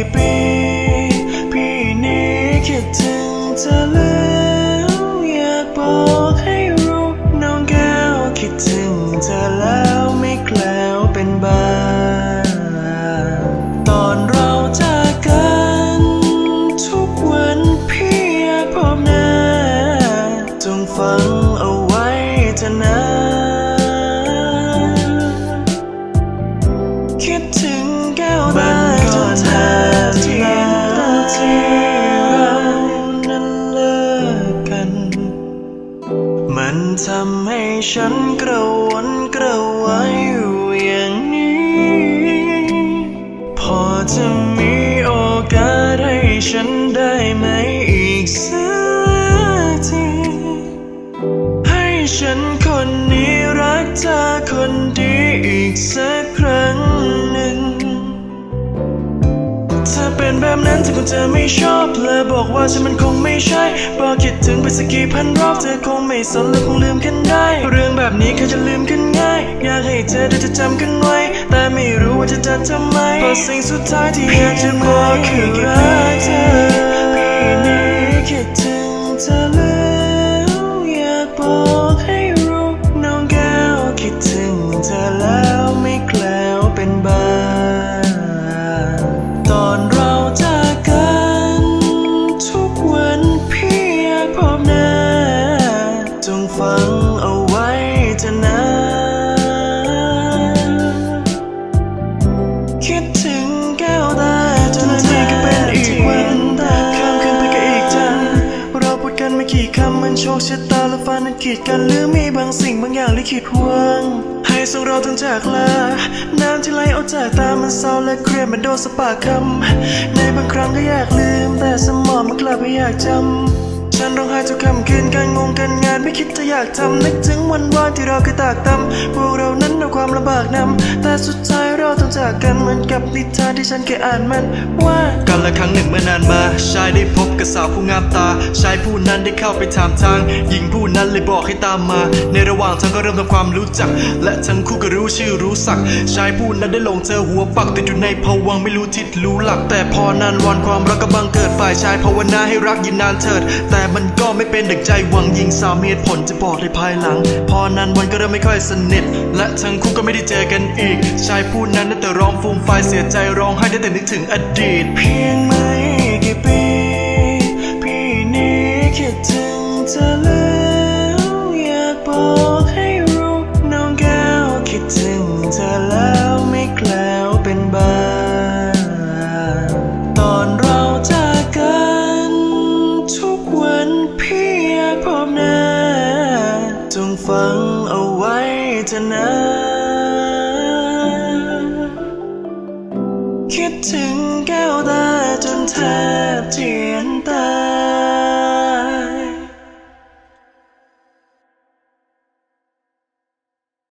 ี่ปี พี่นี้คิดถึงเธอแล้วอยากบอกให้รู้น้องแก้วคิดถึงเธอแล้วไม่แคล้วเป็นบ้าตอนเราจากกัน ทุกวันพี่อยากพบหน้าจงฟังเอาไว้เถอะนะ มันทำให้ฉันกระวนกระวายอยู่อย่างนี้ พอจะมีโอกาสให้ฉันได้ไหมอีกสัก แบบนั้นเธอคงจะไม่ชอบและบอกว่าฉันมันคงไม่ใช่บอกคิดถึงไปสักกี่พันรอบเธอคงไม่สนและคงลืมกันได้ เรื่องแบบนี้เขาจะลืมกันง่าย อยากให้เธอได้จะจำกันไว้ แต่ไม่รู้ว่าจะจะทำไมเพราะสิ่งสุดท้ายที่อยากจะบอกคือรักเธอพี่นี้คิดถึงเธอแล้ว ฟังเอาไว้เถอะนะคิดถึงแก้วตาจนที่ก็เป็นอีกวันข้ามคืนไปก็อีกจันเราพูดกันไม่กี่คำมันโชคชะตาและฟ้านั้นขีดกันหรือมีบางสิ่งบางอย่างลิขิตวงให้สองเราต้องจากลาน้ำที่ไหลออกจากตามันเศร้าและเครียดมันโดนสปากคำในบางครั้งก็อยากลืมแต่สมองมันกลับไม่อยากจำ ฉันร้องไห้ทุกคำคืนการงงการงานไม่คิดจะอยากทำนึกถึงวันวานที่เราเคยตากตำพวกเรานั้นเอาความลำบากนำแต่สุดท้ายเราต้องจากกันเหมือนกับนิทานที่ฉันเคยอ่านมันว่ากันละครั้งหนึ่งเมื่อนานมาชายได้พบกับสาวผู้งามตาชายผู้นั้นได้เข้าไปถามทาง หญิงผู้นั้นเลยบอกให้ตามมา ในระหว่างทางก็เริ่มทำความรู้จัก และทั้งคู่ก็รู้ชื่อรู้สัก ชายผู้นั้นได้ลงเธอหัวปักติดอยู่ในภวังไม่รู้ทิศรู้หลัก แต่พอนานวันความรักก็บังเกิดฝ่ายชายภาวนาให้รักยืนนานเถิดแต่มันก็ไม่เป็นดังใจหวังยิงสาวเมียผลจะบอกในภายหลัง พอนานวันก็เริ่มไม่ค่อยสนิท และทั้งคู่ก็ไม่ได้เจอกันอีก ชายผู้นั้นได้แต่ร้องฟูมฟายเสียใจร้องไห้ได้แต่นึกถึงอดีต เพียงไม่ ฟังเอาไว้เถอะนะ คิดถึงแก้วตาจนแทบเที่